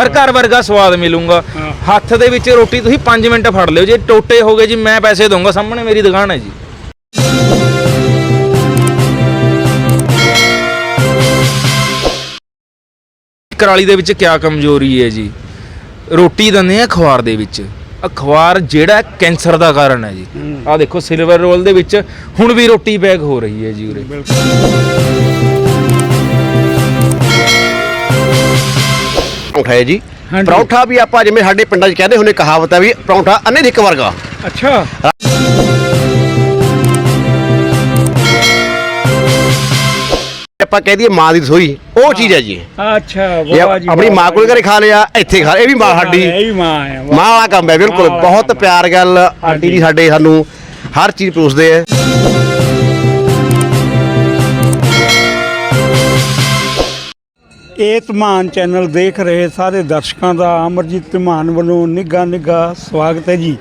ਹਰ ਘਰ ਵਰਗਾ ਸਵਾਦ ਮਿਲੂਗਾ। ਹੱਥ ਦੇ ਵਿੱਚ ਰੋਟੀ ਤੁਸੀਂ 5 ਮਿੰਟ ਫੜ ਲਿਓ। ਜੇ ਟੋਟੇ ਹੋ ਗਏ ਜੀ ਮੈਂ ਪੈਸੇ ਦਊਂਗਾ। ਸਾਹਮਣੇ ਮੇਰੀ ਦੁਕਾਨ ਹੈ ਜੀ। ਕਰਾਲੀ ਦੇ ਵਿੱਚ ਕਿਆ ਕਮਜ਼ੋਰੀ ਹੈ ਜੀ? ਰੋਟੀ ਦਿੰਦੇ ਆ ਅਖਬਾਰ ਦੇ ਵਿੱਚ। ਅਖਬਾਰ ਜਿਹੜਾ ਕੈਂਸਰ ਦਾ ਕਾਰਨ ਹੈ ਜੀ। ਆਹ ਦੇਖੋ ਸਿਲਵਰ ਰੋਲ ਦੇ ਵਿੱਚ ਹੁਣ ਵੀ ਰੋਟੀ ਪੈਕ ਹੋ ਰਹੀ ਹੈ ਜੀ ਉਰੇ। ਪਰੌਂਠਾ ਹੈ ਜੀ ਹਾਂਜੀ। ਪਰੌਂਠਾ ਵੀ ਆਪਾਂ ਜਿਵੇਂ ਸਾਡੇ ਪਿੰਡਾਂ 'ਚ ਕਹਿੰਦੇ ਹੁੰਦੇ ਕਹਾਵਤ ਹੈ ਵੀ ਪਰੌਂਠਾ ਅੰਨੇ ਦੇ ਇੱਕ ਵਰਗਾ ਅੱਛਾ ਆਪਾਂ ਕਹਿ ਦਈਏ ਮਾਂ ਦੀ ਰਸੋਈ ਉਹ ਚੀਜ਼ ਹੈ ਜੀ ਅੱਛਾ ਵਾਹ ਜੀ ਆਪਣੀ ਵਾਹ। ਮਾਂ ਕੋਲ ਘਰੇ ਖਾ ਲਿਆ ਇੱਥੇ ਖਾ ਇਹ ਵੀ ਮਾਂ ਸਾਡੀ ਇਹ ਵੀ ਮਾਂ ਹੈ ਵਾਹ। ਮਾਂ ਵਾਲਾ ਕੰਮ ਹੈ ਬਿਲਕੁਲ ਮਾਂ ਵਾਲਾ ਬਹੁਤ ਕੰਮ। ਪਿਆਰ ਗੱਲ ਆਂਟੀ ਜੀ ਸਾਡੇ ਸਾਨੂੰ ਹਰ ਚੀਜ਼ ਪਰੋਸਦੇ ਆ ਇਹ ਧਮਾਨ ਚੈਨਲ ਦੇਖ ਰਹੇ ਸਾਰੇ ਦਰਸ਼ਕਾਂ ਦਾ, ਅਮਰਜੀਤ ਧਮਾਨ ਵੱਲੋਂ ਨਿੱਘਾ ਨਿੱਘਾ ਸਵਾਗਤ ਹੈ ਜੀ।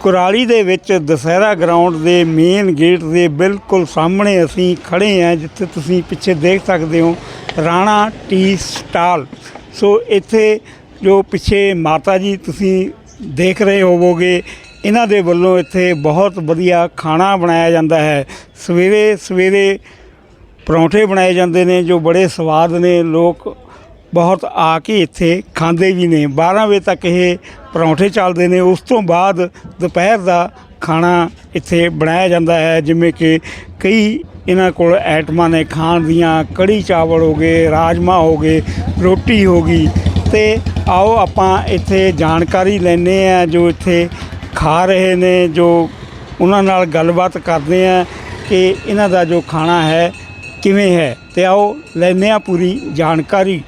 ਕੁਰਾਲੀ ਦੇ ਵਿੱਚ ਦਸਹਿਰਾ ਗਰਾਊਂਡ ਦੇ ਮੇਨ ਗੇਟ ਦੇ ਬਿਲਕੁਲ ਸਾਹਮਣੇ ਅਸੀਂ ਖੜੇ ਹਾਂ, ਜਿੱਥੇ ਤੁਸੀਂ ਪਿੱਛੇ ਦੇਖ ਸਕਦੇ ਹੋ, ਰਾਣਾ ਟੀ ਸਟਾਲ। ਸੋ ਇੱਥੇ ਜੋ ਪਿੱਛੇ ਮਾਤਾ ਜੀ ਤੁਸੀਂ ਦੇਖ ਰਹੇ ਹੋਵੋਗੇ, ਇਹਨਾਂ ਦੇ ਵੱਲੋਂ ਇੱਥੇ ਬਹੁਤ ਵਧੀਆ ਖਾਣਾ ਬਣਾਇਆ ਜਾਂਦਾ ਹੈ। ਸਵੇਰੇ ਸਵੇਰੇ ਪਰੌਂਠੇ ਬਣਾਏ ਜਾਂਦੇ ਨੇ, ਜੋ ਬੜੇ ਸਵਾਦ ਨੇ, ਲੋਕ ਬਹੁਤ ਆ ਕੇ ਇੱਥੇ ਖਾਂਦੇ ਵੀ ਨੇ। 12 ਵਜੇ ਤੱਕ ਇਹ ਪਰੌਂਠੇ ਚੱਲਦੇ ਨੇ। ਉਸ ਤੋਂ ਬਾਅਦ ਦੁਪਹਿਰ ਦਾ ਖਾਣਾ ਇੱਥੇ ਬਣਾਇਆ ਜਾਂਦਾ ਹੈ, ਜਿਵੇਂ ਕਿ ਕਈ ਇਹਨਾਂ ਕੋਲ ਆਈਟਮਾਂ ਨੇ, ਖਾਣ ਦੀਆਂ, ਕੜੀ ਚਾਵਲ ਹੋ ਗਏ ਰਾਜਮਾ ਹੋ ਗਏ, ਰੋਟੀ ਹੋ ਗਈ। ਤੇ ਆਓ ਆਪਾਂ ਇੱਥੇ ਜਾਣਕਾਰੀ ਲੈਣੇ ਆ ਜੋ ਇੱਥੇ ਖਾ ਰਹੇ ਨੇ, ਜੋ ਉਹਨਾਂ ਨਾਲ ਗੱਲਬਾਤ ਕਰਦੇ ਆ ਕਿ ਇਹਨਾਂ ਦਾ ਜੋ ਖਾਣਾ ਹੈ ਕਿਵੇਂ ਹੈ ਤੇ ਆਓ ਲੈਂਦੇ ਆ ਪੂਰੀ ਜਾਣਕਾਰੀ।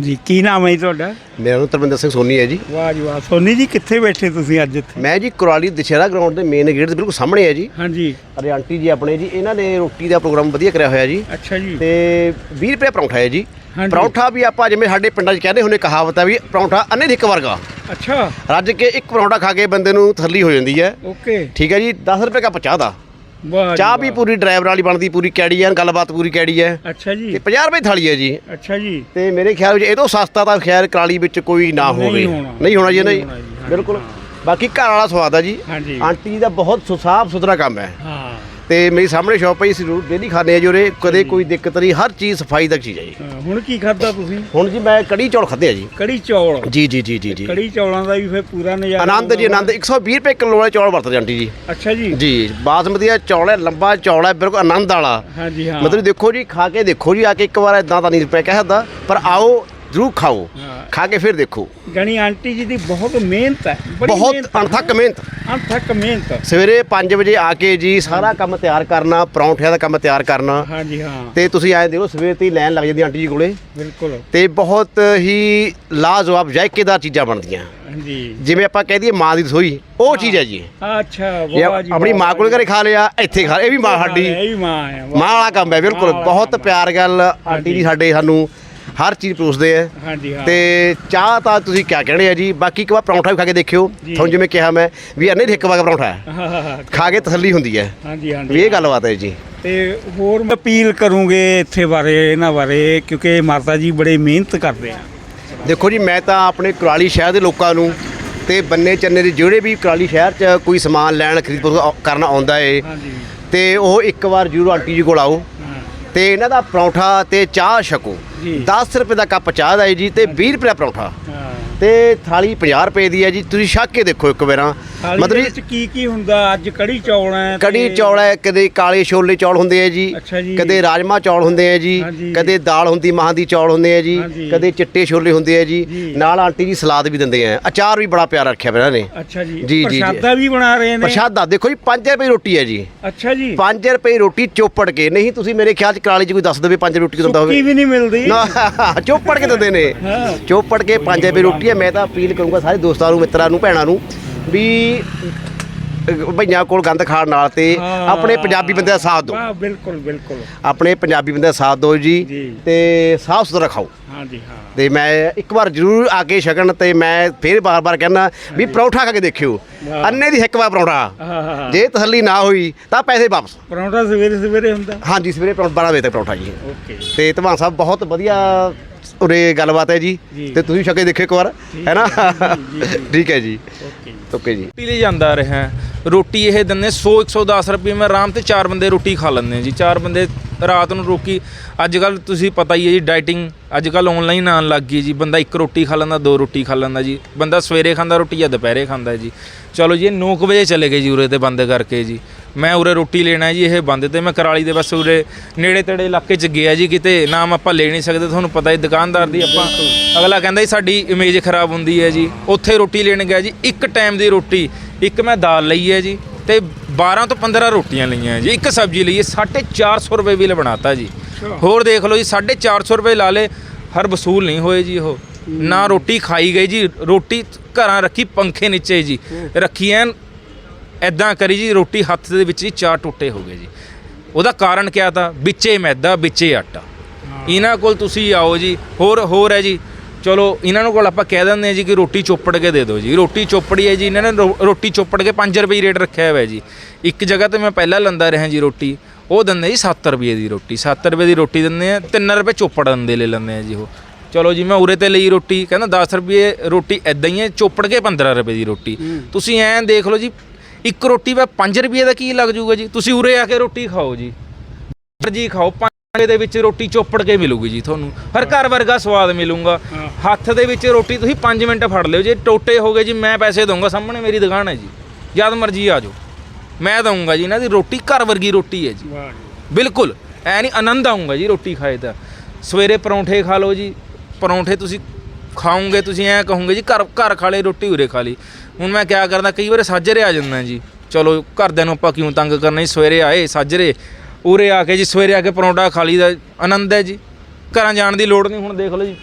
ਹਾਂਜੀ ਕੀ ਨਾਮ ਹੈ ਜੀ ਤੁਹਾਡਾ? ਮੇਰਾ ਨਾਮ ਧਰਮਿੰਦਰ ਸਿੰਘ ਸੋਨੀ ਹੈ ਜੀ। ਵਾਹ ਜੀ ਵਾਹ ਸੋਨੀ ਜੀ ਕਿੱਥੇ ਬੈਠੇ ਤੁਸੀਂ ਅੱਜ ਇੱਥੇ? ਮੈਂ ਜੀ ਕੁਰਾਲੀ ਦਸ਼ਹਿਰਾ ਗਰਾਊਂਡ ਦੇ ਮੇਨ ਗੇਟ ਦੇ ਬਿਲਕੁਲ ਸਾਹਮਣੇ ਹੈ ਜੀ। ਹਾਂਜੀ। ਅਰੇ ਆਂਟੀ ਜੀ ਆਪਣੇ ਜੀ ਇਹਨਾਂ ਨੇ ਰੋਟੀ ਦਾ ਪ੍ਰੋਗਰਾਮ ਵਧੀਆ ਕਰਿਆ ਹੋਇਆ ਜੀ। ਅੱਛਾ ਜੀ। ਤੇ 20 ਰੁਪਏ ਪਰੌਂਠਾ ਹੈ ਜੀ। ਹਾਂਜੀ। ਪਰੌਂਠਾ ਵੀ ਆਪਾਂ ਜਿਵੇਂ ਸਾਡੇ ਪਿੰਡਾਂ 'ਚ ਕਹਿੰਦੇ ਹੁੰਦੇ ਕਹਾਵਤ ਹੈ ਵੀ ਪਰੌਂਠਾ ਅੰਨੇ ਦੇ ਇੱਕ ਵਰਗਾ। ਅੱਛਾ। ਰੱਜ ਕੇ ਇੱਕ ਪਰੌਂਠਾ ਖਾ ਕੇ ਬੰਦੇ ਨੂੰ ਤਸੱਲੀ ਹੋ ਜਾਂਦੀ ਹੈ। ਓਕੇ। ਠੀਕ ਹੈ ਜੀ 10 ਰੁਪਏ ਕੱਪ ਚਾਹ ਦਾ। ਵਾਹ ਚਾਹ ਵੀ। ਪੂਰੀ ਡਰਾਈਵਰ ਵਾਲੀ ਬਣਦੀ ਪੂਰੀ ਕੈੜੀ ਹੈ ਗੱਲਬਾਤ ਪੂਰੀ ਕੈੜੀ ਹੈ ਅੱਛਾ ਜੀ। ਤੇ 50 ਰੁਪਏ ਥਾਲੀ ਹੈ ਜੀ। ਅੱਛਾ ਜੀ। ਤੇ ਮੇਰੇ ਖਿਆਲ ਵਿੱਚ ਇਹ ਤੋਂ ਸਸਤਾ ਤਾਂ ਖੈਰ ਕਰਾਲੀ ਵਿੱਚ ਕੋਈ ਨਾ ਹੋਵੇ। ਨਹੀਂ ਹੋਣਾ ਜੀ ਨਹੀਂ ਬਿਲਕੁਲ। ਬਾਕੀ ਘਰ ਵਾਲਾ ਸਵਾਦ ਆ ਜੀ। ਆਂਟੀ ਦਾ ਬਹੁਤ ਸੁ- ਸਾਫ਼ ਸੁਥਰਾ ਕੰਮ ਹੈ ਹਾਂ। ਤੇ ਮੇਰੀ ਸਾਹਮਣੇ ਸ਼ਾਪ ਹੈ ਜੀ ਜ਼ਰੂਰ ਡੇਲੀ ਖਾਣੇ ਆ ਜੀ ਉਰੇ। ਕਦੇ ਕੋਈ ਦਿੱਕਤ ਨਹੀਂ ਹਰ ਚੀਜ਼ ਸਫ਼ਾਈ ਤੱਕ ਚੀਜ਼ ਹੈ ਜੀ। ਹਾਂ, ਹੁਣ ਕੀ ਖਾਦਾ ਤੁਸੀਂ? ਹੁਣ ਜੀ ਮੈਂ ਕੜੀ ਚੌਲ ਖਾਦੇ ਆ ਜੀ। ਕੜੀ ਚੌਲ? ਜੀ ਜੀ ਜੀ ਜੀ ਜੀ। ਕੜੀ ਚੌਲਾਂ ਦਾ ਵੀ ਫਿਰ ਪੂਰਾ ਨਜ਼ਾਰਾ ਆਨੰਦ ਜੀ ਆਨੰਦ। 120 ਰੁਪਏ ਕਿਲੋ ਵਾਲੇ ਚੌਲ ਵਰਤਦੇ ਆਂਟੀ ਜੀ। ਅੱਛਾ ਜੀ। ਜੀ ਬਾਸਮਤੀ ਦਾ ਚੌਲ ਹੈ ਲੰਬਾ ਚੌਲ ਹੈ ਬਿਲਕੁਲ ਆਨੰਦ ਵਾਲਾ। ਹਾਂਜੀ ਹਾਂ। ਮਤਲਬ ਦੇਖੋ ਜੀ ਖਾ ਕੇ ਦੇਖੋ ਜੀ ਆ ਕੇ ਇੱਕ ਵਾਰ ਇਦਾਂ ਤਾਂ ਨਹੀਂ ਰੁਪਏ ਕਹਿ ਸਕਦਾ ਪਰ ਆਓ ਜ਼ਰੂਰ ਖਾਓ। ਖਾ ਕੇ ਫਿਰ ਦੇਖੋ। ਗਣੀ ਆਂਟੀ ਜੀ ਦੀ ਬਹੁਤ ਮਿਹਨਤ ਹੈ ਬਹੁਤ। ਅਣਥੱਕ ਮਿਹਨਤ। ਅਣਥੱਕ ਮਿਹਨਤ। ਸਵੇਰੇ 5 ਵਜੇ ਆ ਕੇ ਜੀ ਸਾਰਾ ਕੰਮ ਤਿਆਰ ਕਰਨਾ ਪਰੌਂਠਿਆਂ ਦਾ ਕੰਮ ਤਿਆਰ ਕਰਨਾ। ਹਾਂਜੀ ਹਾਂ। ਤੇ ਤੁਸੀਂ ਆਏ ਦੇਖੋ ਸਵੇਰ ਤੇ ਹੀ ਲਾਈਨ ਲੱਗ ਜਾਂਦੀ ਆਂਟੀ ਜੀ ਕੋਲੇ। ਬਿਲਕੁਲ। ਤੇ ਬਹੁਤ ਹੀ ਲਾਜਵਾਬ ਜ਼ਾਇਕੇਦਾਰ ਚੀਜ਼ਾਂ ਬਣਦੀਆਂ। ਹਾਂਜੀ। ਜਿਵੇਂ ਆਪਾਂ ਕਹਿ ਦਈਏ ਮਾਂ ਦੀ ਰਸੋਈ ਉਹ ਚੀਜ਼ ਹੈ ਜੀ। ਅੱਛਾ ਜੇ ਵਾਹ ਜੀ ਆਪਣੀ ਮਾਂ ਕੋਲ ਘਰੇ ਖਾ ਲਿਆ ਇੱਥੇ ਖਾ ਇਹ ਵੀ ਮਾਂ ਸਾਡੀ। ਇਹ ਵੀ ਮਾਂ ਹੈ। ਮਾਂ ਵਾਲਾ ਕੰਮ ਹੈ ਬਿਲਕੁਲ। ਬਹੁਤ। ਪਿਆਰ ਗੱਲ ਆਂਟੀ ਜੀ ਸਾਡੇ ਸਾਨੂੰ ਹਰ ਚੀਜ਼ ਪਰੋਸਦੇ ਆ। ਹਾਂਜੀ ਹਾਂ। ਤੇ ਚਾਹ ਤਾਂ ਤੁਸੀਂ ਕਿਆ ਕਹਿਣੇ ਆ ਜੀ? ਬਾਕੀ ਇੱਕ ਵਾਰ ਪਰੌਂਠਾ ਵੀ ਖਾ ਕੇ ਦੇਖਿਓ। ਤੁਹਾਨੂੰ ਜਿਵੇਂ ਕਿਹਾ ਮੈਂ ਵੀ ਅੰਨੇ ਹਿੱਕ ਵਾਗਾ ਪਰੌਂਠਾ ਹੈ। ਖਾ ਕੇ ਤਸੱਲੀ ਹੁੰਦੀ ਹੈ। ਹਾਂਜੀ ਹਾਂਜੀ ਵੀ ਇਹ ਗੱਲਬਾਤ ਹੈ ਜੀ। ਤੇ ਹੋਰ ਮੈਂ ਅਪੀਲ ਕਰੂੰਗੇ ਇੱਥੇ ਬਾਰੇ ਇਹਨਾਂ ਬਾਰੇ ਕਿਉਂਕਿ ਮਾਤਾ ਜੀ ਬੜੇ ਮਿਹਨਤ ਕਰਦੇ ਆ। ਦੇਖੋ ਜੀ ਮੈਂ ਤਾਂ ਆਪਣੇ ਕੁਰਾਲੀ ਸ਼ਹਿਰ ਦੇ ਲੋਕਾਂ ਨੂੰ ਤੇ ਬੰਨੇ ਚੰਨੇ ਦੇ ਜਿਹੜੇ ਵੀ ਕੁਰਾਲੀ ਸ਼ਹਿਰ 'ਚ ਕੋਈ ਸਮਾਨ ਲੈਣ ਖਰੀਦ ਕਰਨਾ ਆਉਂਦਾ ਏ। ਤੇ ਉਹ ਇੱਕ ਵਾਰ ਜ਼ਰੂਰ ਆਂਟੀ ਜੀ ਕੋਲ ਆਓ। ਤੇ ਇਹਨਾਂ ਦਾ ਪਰੌਂਠਾ ਤੇ ਚਾਹ ਛਕੋ। ਜੀ। 10 ਰੁਪਏ ਦਾ ਕੱਪ ਚਾਹ ਦਾ ਹੈ ਜੀ ਤੇ 20 ਰੁਪਏ ਦਾ ਪਰੌਂਠਾ। ਤੇ ਥਾਲੀ 50 ਰੁਪਏ ਦੀ ਹੈ ਜੀ ਤੁਸੀਂ ਛਕ ਕੇ ਦੇਖੋ ਇੱਕ ਵਾਰਾਂ ਮਤਲਬ ਮਤਲਬ ਵਿੱਚ ਕੀ ਕੀ ਹੁੰਦਾ ਅੱਜ ਕੜੀ ਚੌਲ ਹੈ ਤੇ- ਕੜੀ ਚੌਲ ਹੈ ਕਦੇ ਕਾਲੇ ਛੋਲੇ ਚੌਲ ਹੁੰਦੇ ਆ ਜੀ ਅੱਛਾ ਜੀ। ਕਦੇ ਰਾਜਮਾ ਚੌਲ ਹੁੰਦੇ ਆ ਜੀ ਹਾਂਜੀ। ਕਦੇ ਦਾਲ ਹੁੰਦੀ ਮਾਹਾਂ ਦੀ ਚੌਲ ਹੁੰਦੇ ਆ ਜੀ। ਕਦੇ ਚਿੱਟੇ ਛੋਲੇ ਹੁੰਦੇ ਆ ਜੀ ਜੀ। ਨਾਲ ਆਂਟੀ ਜੀ ਸਲਾਦ ਵੀ ਦਿੰਦੇ ਆ ਅਚਾਰ ਵੀ ਬੜਾ ਪਿਆਰਾ ਰੱਖਿਆ ਪਿਆ ਇਹਨਾਂ ਨੇ ਅੱਛਾ ਜੀ ਜੀ, ਜੀ, ਜੀ। ਪ੍ਰਸ਼ਾਦਾ ਵੀ ਬਣਾ ਰਹੇ ਨੇ ਪ੍ਰਸ਼ਾਦਾ ਦੇਖੋ ਜੀ 5 ਰੁਪਏ ਰੋਟੀ ਹੈ ਜੀ ਅੱਛਾ ਜੀ 5 ਰੁਪਏ ਰੋਟੀ ਚੋਪੜ ਕੇ ਨਹੀਂ ਤੁਸੀਂ ਮੇਰੇ ਖਿਆਲ ਚ ਕਰਾਲੀ ਚ ਕੋਈ ਦੱਸ ਦੇਵੇ 5 ਰੋਟੀ ਦਿੰਦਾ ਸੁੱਕੀ ਹੋਵੇ ਵੀ ਨਹੀਂ ਮਿਲਦੀ ਨਾ ਚੋਪੜ ਕੇ ਦਿੰਦੇ ਨੇ ਹਾਂ। ਚੋਪੜ ਕੇ 5 ਰੁਪਏ ਰੋਟੀ ਹੈ ਮੈਂ ਤਾਂ ਅਪੀਲ ਕਰੂੰਗਾ ਸਾਰੇ ਦੋਸਤਾਂ ਨੂੰ ਮਿੱਤਰਾਂ ਨੂੰ ਭੈਣਾਂ ਨੂੰ ਵੀ ਭਈਆਂ ਕੋਲ ਗੰਦ ਖਾਣ ਨਾਲ ਤੇ ਹਾਂ। ਆਪਣੇ ਪੰਜਾਬੀ ਬੰਦੇ ਦਾ ਸਾਥ ਦਿਓ। ਵਾਹ ਬਿਲਕੁਲ ਬਿਲਕੁਲ। ਆਪਣੇ ਪੰਜਾਬੀ ਬੰਦੇ ਦਾ ਸਾਥ ਦਿਓ ਜੀ ਜੀ। ਤੇ ਸਾਫ਼ ਸੁਥਰਾ ਖਾਓ। ਹਾਂਜੀ ਹਾਂ। ਤੇ ਮੈਂ ਇੱਕ ਵਾਰ ਜ਼ਰੂਰ ਆ ਕੇ ਛਕਣ ਤੇ ਮੈਂ ਫੇਰ ਬਾਰ-ਬਾਰ ਕਹਿੰਦਾ ਵੀ ਪਰੌਠਾ ਖਾ ਕੇ ਦੇਖਿਓ। ਅੰਨੇ ਦੀ ਇੱਕ ਵਾਰ ਪਰੌਠਾ। ਹਾਂ, ਹਾਂ, ਹਾਂ। ਜੇ ਤਸੱਲੀ ਨਾ ਹੋਈ ਤਾਂ ਪੈਸੇ ਵਾਪਸ। ਪਰੌਂਠਾ ਸਵੇਰੇ ਸਵੇਰੇ ਹੁੰਦਾ? ਹਾਂਜੀ ਸਵੇਰੇ ਪਰੌ- 12 ਵਜੇ ਤੱਕ ਪਰੌਠਾ ਜੀ। ਓਕੇ। ਤੇ ਧਵਾਨ ਸਾਹਿਬ ਬਹੁਤ ਵਧੀਆ ਉਰੇ ਗੱਲਬਾਤ ਹੈ ਜੀ। ਤੇ ਤੁਸੀਂ ਛਕੇ ਦੇਖਿਓ ਇੱਕ ਵਾਰ ਹੈ ਨਾ। ਠੀਕ ਹੈ ਜੀ ਓਕੇ ਓਕੇ ਜੀ। ਰੋਟੀ ਜਾਂਦਾ ਰਿਹਾ ਰੋਟੀ ਇਹ ਦਿੰਦੇ 100 110 ਰੁਪਏ। ਮੈਂ ਆਰਾਮ ਤੇ ਚਾਰ ਬੰਦੇ ਰੋਟੀ ਖਾ ਲੈਂਦੇ ਆ ਜੀ। ਚਾਰ ਬੰਦੇ ਰਾਤ ਨੂੰ ਰੋਕੀ। ਅੱਜ ਕੱਲ ਤੁਸੀਂ ਪਤਾ ਹੀ ਹੈ ਜੀ, ਡਾਈਟਿੰਗ ਅੱਜ ਕੱਲ ਆਨਲਾਈਨ ਆਉਣ ਲੱਗ ਗਈ ਜੀ। ਬੰਦਾ ਇੱਕ ਰੋਟੀ ਖਾ ਲੈਂਦਾ, ਦੋ ਰੋਟੀ ਖਾ ਲੈਂਦਾ ਜੀ। ਬੰਦਾ ਸਵੇਰੇ ਖਾਂਦਾ, ਰੋਟੀ ਜਾਂ ਦੁਪਹਿਰੇ ਖਾਂਦਾ ਜੀ। ਚਲੋ ਜੀ, ਇਹ 9 ਕੁ ਵਜੇ ਚਲੇ ਗਏ ਜੀ ਉਰੇ ਤੇ ਬੰਦ ਕਰਕੇ ਜੀ। ਮੈਂ ਉਰੇ ਰੋਟੀ ਲੈਣਾ ਜੀ, ਇਹ ਬੰਦ ਤੇ ਮੈਂ ਕਰਾਲੀ ਦੇ ਬਸ ਉਰੇ ਨੇੜੇ ਤੇੜੇ ਇਲਾਕੇ 'ਚ ਗਿਆ ਜੀ ਕਿਤੇ। ਨਾਮ ਆਪਾਂ ਲੈ ਨਹੀਂ ਸਕਦੇ, ਤੁਹਾਨੂੰ ਪਤਾ ਹੀ, ਦੁਕਾਨਦਾਰ ਦੀ ਆਪਾਂ ਅਗਲਾ ਕਹਿੰਦਾ ਜੀ ਸਾਡੀ ਇਮੇਜ ਖਰਾਬ ਹੁੰਦੀ ਹੈ ਜੀ। ਉੱਥੇ ਰੋਟੀ ਲੈਣ ਗਿਆ ਜੀ ਇੱਕ ਟਾਈਮ ਦੀ ਰੋਟੀ। ਇੱਕ ਮੈਂ ਦਾਲ ਲਈ ਹੈ ਜੀ ਤੇ 12 ਤੋਂ 15 ਰੋਟੀਆਂ ਲਈਆਂ ਜੀ। ਇੱਕ ਸਬਜ਼ੀ ਲਈ ਹੈ 450 ਰੁਪਏ ਬਿੱਲ ਬਣਾਤਾ ਜੀ। ਹੋਰ ਦੇਖ ਲਓ ਜੀ 450 ਰੁਪਏ ਲਾ ਲੇ ਹਰ ਵਸੂਲ ਨਹੀਂ ਹੋਏ ਜੀ ਉਹ। ਨਾ ਰੋਟੀ ਖਾਈ ਗਈ ਜੀ ਰੋਟੀ ਘਰਾਂ ਰੱਖੀ ਪੰਖੇ ਨੀਚੇ ਜੀ। ਰੱਖੀ ਐਨ ਐਦਾਂ ਕਰੀ ਜੀ ਰੋਟੀ ਹੱਥ ਦੇ ਵਿੱਚ ਜੀ ਚਾਰ ਟੁੱਟੇ ਹੋ ਗਏ ਜੀ। ਉਹਦਾ ਕਾਰਨ ਕਿਆ ਤਾਂ? ਵਿੱਚੇ ਮੈਦਾ ਵਿੱਚੇ ਆਟਾ। ਇਹਨਾਂ ਕੋਲ ਤੁਸੀਂ ਆਓ ਜੀ ਹੋਰ ਹੋਰ ਹੈ ਜੀ ਚਲੋ ਇਹਨਾਂ ਨੂੰ ਕੋਲ ਆਪਾਂ ਕਹਿ ਦਿੰਦੇ ਆ ਜੀ ਕਿ ਰੋਟੀ ਚੋਪੜ ਕੇ ਦੇ ਦਿਓ ਜੀ। ਰੋਟੀ ਚੋਪੜੀ ਹੈ ਜੀ ਇਹਨਾਂ ਨੇ ਰੋਟੀ ਚੋਪੜ ਕੇ 5 ਰੁਪਏ ਰੇਟ ਰੱਖਿਆ ਹੋਇਆ ਜੀ। ਇੱਕ ਜਗ੍ਹਾ ਤੇ ਮੈਂ ਪਹਿਲਾਂ ਲੰਦਾ ਰਿਹਾ ਜੀ ਰੋਟੀ ਉਹ ਦਿੰਦੇ ਜੀ 7 ਰੁਪਏ ਦੀ ਰੋਟੀ। 7 ਰੁਪਏ ਦੀ ਰੋਟੀ ਦਿੰਦੇ ਆ 3 ਰੁਪਏ ਚੋਪੜਨ ਦੇ ਲੈ ਲੈਂਦੇ ਆ ਜੀ ਉਹ। ਚਲੋ ਜੀ ਮੈਂ ਉਰੇ ਤੇ ਲਈ ਰੋਟੀ ਕਹਿੰਦਾ 10 ਰੁਪਏ ਰੋਟੀ ਐਦਾਂ ਹੀ ਹੈ ਚੋਪੜ ਕੇ 15 ਰੁਪਏ ਦੀ ਰੋਟੀ। ਤੁਸੀਂ ਐਂ ਦੇਖ ਲਓ ਜੀ ਇੱਕ ਰੋਟੀ ਵਾ 5 ਰੁਪਏ ਦਾ ਕੀ ਲੱਗ ਜੂਗਾ ਜੀ? ਤੁਸੀਂ ਉਰੇ ਆ ਕੇ ਰੋਟੀ ਖਾਓ ਜੀ। ਜੀ ਖਾਓ ਦੇ ਵਿੱਚ ਰੋਟੀ ਚੋਪੜ ਕੇ ਮਿਲੂਗੀ ਜੀ ਤੁਹਾਨੂੰ। ਹਰ ਘਰ ਵਰਗਾ ਸਵਾਦ ਮਿਲੂਗਾ। ਹੱਥ ਦੇ ਵਿੱਚ ਰੋਟੀ ਤੁਸੀਂ 5 ਮਿੰਟ ਫੜ ਲਿਓ। ਜੇ ਟੋਟੇ ਹੋ ਗਏ ਜੀ ਮੈਂ ਪੈਸੇ ਦਊਂਗਾ। ਸਾਹਮਣੇ ਮੇਰੀ ਦੁਕਾਨ ਹੈ ਜੀ। ਜਦ ਮਰਜ਼ੀ ਆ ਜਾਓ। ਮੈਂ ਦਊਂਗਾ ਜੀ ਇਹਨਾਂ ਦੀ ਰੋਟੀ ਘਰ ਵਰਗੀ ਰੋਟੀ ਹੈ ਜੀ। ਬਿਲਕੁਲ। ਐ ਨਹੀਂ ਆਨੰਦ ਆਊਂਗਾ ਜੀ ਰੋਟੀ ਖਾਏ ਤਾਂ। ਸਵੇਰੇ ਪਰੌਂਠੇ ਖਾ ਲਓ ਜੀ। ਪਰੌਂਠੇ ਤੁਸੀਂ ਖਾਓਗੇ ਤੁਸੀਂ ਐ ਕਹੋਗੇ ਜੀ ਘਰ ਘਰ ਖਾ ਲਈ ਰੋਟੀ ਉਰੇ ਖਾ ਲਈ। ਹੁਣ ਮੈਂ ਕਿਆ ਕਰਦਾ ਕਈ ਵਾਰ ਸਾਜਰੇ ਆ ਜਾਂਦਾ ਜੀ। ਚਲੋ ਘਰਦਿਆਂ ਨੂੰ ਆਪਾਂ ਕਿਉਂ ਤੰਗ ਕਰਨਾ ਜੀ? ਸਵੇਰੇ ਆਏ ਸਾਜਰੇ ਉਰੇ ਆ ਕੇ ਜੀ ਸਵੇਰੇ ਆ ਕੇ ਪਰੌਂਠਾ ਖਾ ਲਈ ਦਾ ਆਨੰਦ ਹੈ ਜੀ। ਘਰਾਂ ਜਾਣ ਦੀ ਲੋੜ ਨਹੀਂ ਹੁਣ ਦੇਖ ਲਓ ਜੀ।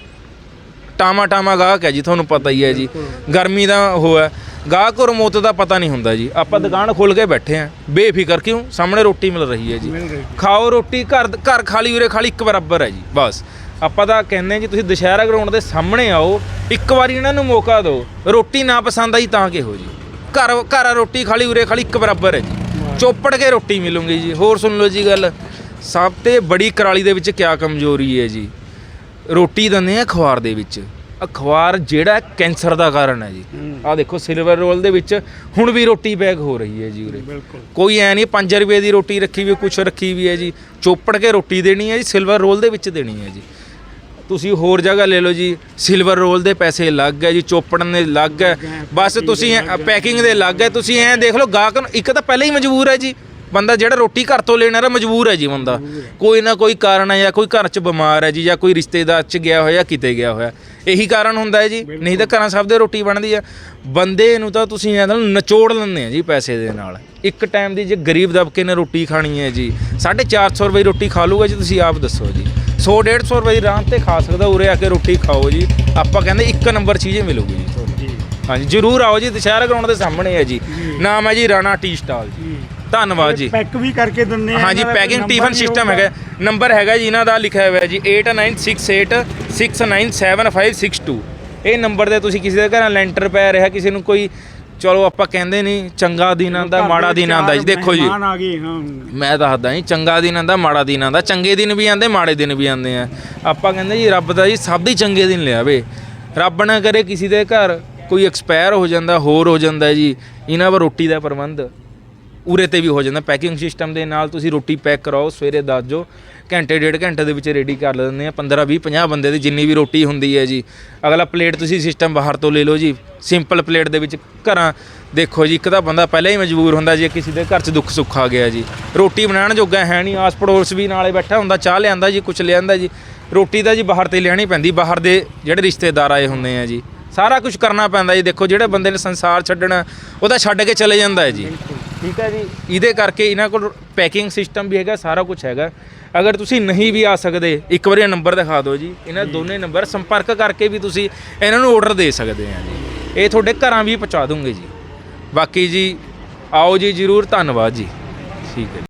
ਟਾਮਾ ਟਾਮਾ ਗਾਹਕ ਹੈ ਜੀ ਤੁਹਾਨੂੰ ਪਤਾ ਹੀ ਹੈ ਜੀ। ਗਰਮੀ ਦਾ ਉਹ ਹੈ। ਗਾਹਕ ਔਰ ਮੌਤ ਦਾ ਪਤਾ ਨਹੀਂ ਹੁੰਦਾ ਜੀ। ਆਪਾਂ ਦੁਕਾਨ ਖੋਲ ਕੇ ਬੈਠੇ ਆਂ ਬੇਫਿਕਰ ਕਿਉਂ? ਸਾਹਮਣੇ ਰੋਟੀ ਮਿਲ ਰਹੀ ਹੈ ਜੀ। ਖਾਓ ਰੋਟੀ ਘਰ ਘਰ ਖਾਲੀ ਉਰੇ ਖਾਲੀ ਇੱਕ ਬਰਾਬਰ ਹੈ ਜੀ ਬਸ। ਆਪਾਂ ਤਾਂ ਕਹਿੰਦੇ ਹਾਂ ਜੀ ਤੁਸੀਂ ਦੁਸ਼ਹਿਰਾ ਗਰਾਊਂਡ ਦੇ ਸਾਹਮਣੇ ਆਓ ਇੱਕ ਵਾਰੀ ਇਹਨਾਂ ਨੂੰ ਮੌਕਾ ਦਿਓ। ਰੋਟੀ ਨਾ ਪਸੰਦ ਆਈ ਤਾਂ ਕਿਹੋ ਜੀ? ਘਰ ਘਰ ਰੋਟੀ ਖਾਲੀ ਉਰੇ ਖਾਲੀ ਇੱਕ ਬਰਾਬਰ ਹੈ ਜੀ। ਚੋਪੜ ਕੇ ਰੋਟੀ ਮਿਲੂਗੀ ਜੀ। ਹੋਰ ਸੁਣ ਲਓ ਜੀ ਗੱਲ। ਸਭ ਤੇ ਬੜੀ ਕਰਾਲੀ ਦੇ ਵਿੱਚ ਕਿਆ ਕਮਜ਼ੋਰੀ ਹੈ ਜੀ। ਰੋਟੀ ਦਿੰਦੇ ਆ ਖਵਾਰ ਦੇ ਵਿੱਚ। ਅਖਬਾਰ ਜਿਹੜਾ ਕੈਂਸਰ ਦਾ ਕਾਰਨ ਹੈ ਜੀ। ਆ ਦੇਖੋ ਸਿਲਵਰ ਰੋਲ ਦੇ ਵਿੱਚ ਹੁਣ ਵੀ ਰੋਟੀ ਪੈਕ ਹੋ ਰਹੀ ਹੈ ਜੀ ਉਰੇ। ਬਿਲਕੁਲ। ਕੋਈ ਐ ਨਹੀਂ 5 ਰੁਪਏ ਦੀ ਰੋਟੀ ਰੱਖੀ ਵੀ ਕੁਛ ਰੱਖੀ ਵੀ ਹੈ ਜੀ। ਚੋਪੜ ਕੇ ਰੋਟੀ ਦੇਣੀ ਹੈ ਜੀ ਸਿਲਵਰ ਰੋਲ ਦੇ ਵਿੱਚ ਦੇਣੀ ਹੈ ਜੀ। ਤੁਸੀਂ ਹੋਰ ਜਗ੍ਹਾ ਲੈ ਲਓ ਜੀ ਸਿਲਵਰ ਰੋਲ ਦੇ ਪੈਸੇ ਲੱਗ ਗਏ ਜੀ ਚੋਪੜਨ ਦੇ ਲੱਗ ਗਏ। ਬਸ ਤੁਸੀਂ ਪੈਕਿੰਗ ਦੇ ਲੱਗ ਗਏ। ਤੁਸੀਂ ਐ ਦੇਖ ਲਓ ਗਾਹਕ ਨੂੰ- ਇੱਕ ਤਾਂ ਪਹਿਲਾਂ ਹੀ ਮਜਬੂਰ ਹੈ ਜੀ। ਬੰਦਾ ਜਿਹੜਾ ਰੋਟੀ ਘਰ ਤੋਂ ਲੈਣ ਵਾਲਾ ਮਜਬੂਰ ਹੈ ਜੀ ਬੰਦਾ। ਕੋਈ ਨਾ ਕੋਈ ਕਾਰਨ ਹੈ ਜਾਂ ਕੋਈ ਘਰ 'ਚ ਬਿਮਾਰ ਹੈ ਜੀ ਜਾਂ ਕੋਈ ਰਿਸ਼ਤੇਦਾਰ 'ਚ ਗਿਆ ਹੋਇਆ ਕਿਤੇ ਗਿਆ ਹੋਇਆ। ਇਹੀ ਕਾਰਨ ਹੁੰਦਾ ਹੈ ਜੀ। ਨਹੀਂ ਤਾਂ ਘਰਾਂ ਸਭ ਦੇ ਰੋਟੀ ਬਣਦੀ ਆ। ਬੰਦੇ ਨੂੰ ਤਾਂ ਤੁਸੀਂ ਇਹਨਾਂ ਨਾਲ ਨਚੋੜ ਲੈਂਦੇ ਆ ਜੀ ਪੈਸੇ ਦੇ ਨਾਲ। ਇੱਕ ਟਾਈਮ ਦੀ ਜੇ ਗਰੀਬ ਦਬਕੇ ਨੇ ਰੋਟੀ ਖਾਣੀ ਹੈ ਜੀ 450 ਰੁਪਏ ਰੋਟੀ ਖਾ ਲੂਗਾ ਜੀ ਤੁਸੀਂ ਆਪ ਦੱਸੋ ਜੀ। 100 150 ਰੁਪਏ ਦੀ ਆਰਾਮ ਤੇ ਖਾ ਸਕਦਾ ਉਰੇ ਆ ਕੇ ਰੋਟੀ ਖਾਓ ਜੀ। ਆਪਾਂ ਕਹਿੰਦੇ ਇੱਕ ਨੰਬਰ ਚੀਜ਼ ਮਿਲੂਗੀ ਜੀ। ਤੁਹਾਨੂੰ ਹਾਂਜੀ ਜਰੂਰ ਆਓ ਜੀ ਦੁਸ਼ਹਿਰਾ ਗਰਾਊਂਡ ਦੇ ਸਾਹਮਣੇ ਹੈ ਜੀ। ਨਾਮ ਹੈ ਜੀ ਰਾਣਾ ਟੀ ਸਟਾਲ ਜੀ। ਧੰਨਵਾਦ ਜੀ। ਪੈਕ ਵੀ ਕਰਕੇ ਦਿੰਦੇ ਆ ਹਾਂਜੀ ਪੈਕਿੰਗ ਟਿਫਨ ਸਿਸਟਮ। ਹੈਗਾ। ਨੰਬਰ ਹੈਗਾ ਜੀ ਇਹਨਾਂ ਦਾ ਲਿਖਿਆ ਹੋਇਆ ਜੀ 8968697562 ਇਹ ਨੰਬਰ ਤੇ ਤੁਸੀਂ ਕਿਸੇ ਦੇ ਘਰਾਂ ਲੈਂਟਰ ਪੈ ਰਿਹਾ ਕਿਸੇ ਨੂੰ ਕੋਈ ਚਲੋ ਆਪਾਂ ਕਹਿੰਦੇ ਨਹੀਂ ਚੰਗਾ ਦਿਨ ਆਂਦਾ ਮਾੜਾ ਦਿਨ ਆਂਦਾ ਜੀ ਦੇਖੋ ਜੀ। ਮਹਿਮਾਨ ਆ ਗਏ ਹਾਂ। ਮੈਂ ਦੱਸਦਾ ਜੀ ਚੰਗਾ ਦਿਨ ਆਂਦਾ ਮਾੜਾ ਦਿਨ ਆਂਦਾ ਚੰਗੇ ਦਿਨ ਵੀ ਆਂਦੇ ਮਾੜੇ ਦਿਨ ਵੀ ਆਂਦੇ ਆ। ਆਪਾਂ ਕਹਿੰਦੇ ਜੀ ਰੱਬ ਦਾ ਜੀ ਸਭ ਦੇ ਚੰਗੇ ਦਿਨ ਲਿਆਵੇ। ਰੱਬ ਨਾ ਕਰੇ ਕਿਸੇ ਦੇ ਘਰ ਕੋਈ ਐਕਸਪਾਇਰ ਹੋ ਜਾਂਦਾ ਹੋਰ ਹੋ ਜਾਂਦਾ ਜੀ। ਇਹਨਾਂ ਪਰ ਰੋਟੀ ਦਾ ਪ੍ਰਬੰਧ। ਉਰੇ ਤੇ ਵੀ ਹੋ ਜਾਂਦਾ। ਪੈਕਿੰਗ ਸਿਸਟਮ ਦੇ ਨਾਲ ਤੁਸੀਂ ਰੋਟੀ ਪੈਕ ਕਰਾਓ, ਸਵੇਰੇ ਦੱਸ ਜੋ ਘੰਟੇ, ਡੇਢ ਘੰਟੇ ਦੇ ਵਿੱਚ ਰੈਡੀ ਕਰ ਲੈਂਦੇ ਆ 15 20 50 ਬੰਦੇ ਦੀ ਜਿੰਨੀ ਵੀ ਰੋਟੀ ਹੁੰਦੀ ਹੈ ਜੀ। ਅਗਲਾ ਪਲੇਟ ਤੁਸੀਂ ਸਿਸਟਮ ਬਾਹਰ ਤੋਂ ਲੈ ਲਓ ਜੀ। ਸਿੰਪਲ ਪਲੇਟ ਦੇ ਵਿੱਚ ਘਰਾਂ, ਦੇਖੋ ਜੀ, ਇੱਕ ਤਾਂ ਬੰਦਾ ਪਹਿਲਾਂ ਹੀ ਮਜਬੂਰ ਹੁੰਦਾ ਜੇ, ਕਿਸੇ ਦੇ ਘਰ 'ਚ ਦੁੱਖ ਸੁੱਖ ਆ ਗਿਆ ਜੀ। ਰੋਟੀ ਬਣਾਉਣ ਜੋਗਾ ਹੈ ਨਹੀਂ। ਆਸ ਪੜੋਸ ਵੀ ਨਾਲੇ ਬੈਠਾ ਹੁੰਦਾ, ਚਾਹ ਲਿਆਂਦਾ ਜੀ ਕੁਝ ਲਿਆਂਦਾ ਜੀ। ਰੋਟੀ ਤਾਂ ਜੀ ਬਾਹਰ ਤੇ ਲੈਣੀ ਪੈਂਦੀ, ਬਾਹਰ ਦੇ ਜਿਹੜੇ ਰਿਸ਼ਤੇਦਾਰ ਆਏ ਹੁੰਦੇ ਆ ਜੀ। ਸਾਰਾ ਕੁਝ ਕਰਨਾ ਪੈਂਦਾ ਜੀ। ਦੇਖੋ, ਜਿਹੜੇ ਬੰਦੇ ਨੇ ਸੰਸਾਰ ਛੱਡਣਾ ਉਹਦਾ ਛੱਡ ਕੇ ਚਲੇ ਜਾਂਦਾ ਹੈ ਜੀ। ਠੀਕ ਹੈ ਜੀ। ਇਹਦੇ ਕਰਕੇ ਇਹਨਾਂ ਕੋਲ ਪੈਕਿੰਗ ਸਿਸਟਮ ਵੀ ਹੈਗਾ ਸਾਰਾ ਕੁਝ ਹੈਗਾ। ਅਗਰ ਤੁਸੀਂ ਨਹੀਂ ਵੀ ਆ ਸਕਦੇ ਇੱਕ ਵਾਰੀ ਨੰਬਰ ਦਿਖਾ ਦਿਓ ਜੀ। ਇਹਨਾਂ ਦੋਨੇ ਨੰਬਰ ਸੰਪਰਕ ਕਰਕੇ ਵੀ ਤੁਸੀਂ ਇਹਨਾਂ ਨੂੰ ਆਰਡਰ ਦੇ ਸਕਦੇ ਆ ਜੀ। ਇਹ ਤੁਹਾਡੇ ਘਰਾਂ ਵੀ ਪਹੁੰਚਾ ਦੂੰਗੇ ਜੀ। ਬਾਕੀ ਜੀ ਆਓ ਜੀ ਜਰੂਰ ਧੰਨਵਾਦ ਜੀ। ਠੀਕ ਹੈ